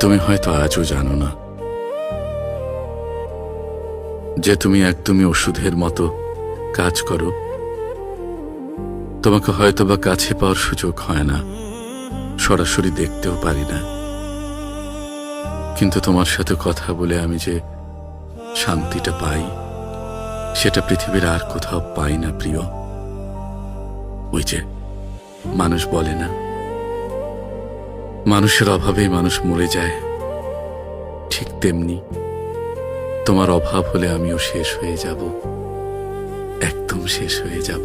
তুমি হয়তো আজও জানো না যে তুমি একদমই ওষুধের মতো কাজ করো। তোমাকে হয়তো বা কাছে পাওয়ার সুযোগ হয় না, সরাসরি দেখতেও পারি না। কিন্তু তোমার সাথে কথা বলে আমি যে শান্তিটা পাই, সেটা পৃথিবীর আর কোথাও পাই না প্রিয়। ওই যে, মানুষ বলে না। মানুষের অভাবে মানুষ মরে যায়। ঠিক তেমনি তোমার অভাব হলে আমিও শেষ হয়ে যাব। একদম শেষ হয়ে যাব।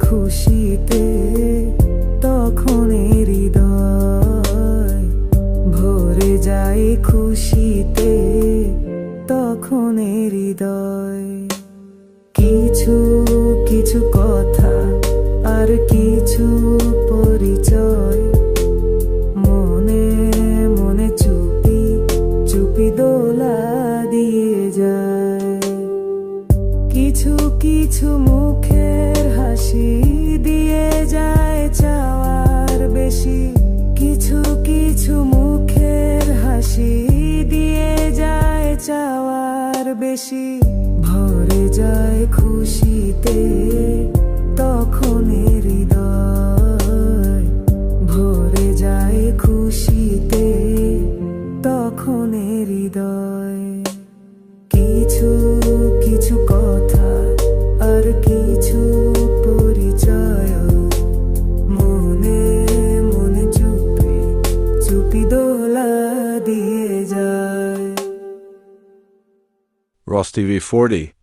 খুশিতে তখন হৃদয় ভরে যায় খুশিতে তখন হৃদয়। কিছু কিছু কথা আর কিছু পরিচয় হাসি দিয়ে যায় চাওয়ার, বেশি কিছু কিছু মুখের হাসি দিয়ে যায় চাওয়ার, বেশি ভরে যায় খুশিতে তখন চুপি দোলা দিয়ে যায় Ross TV 40.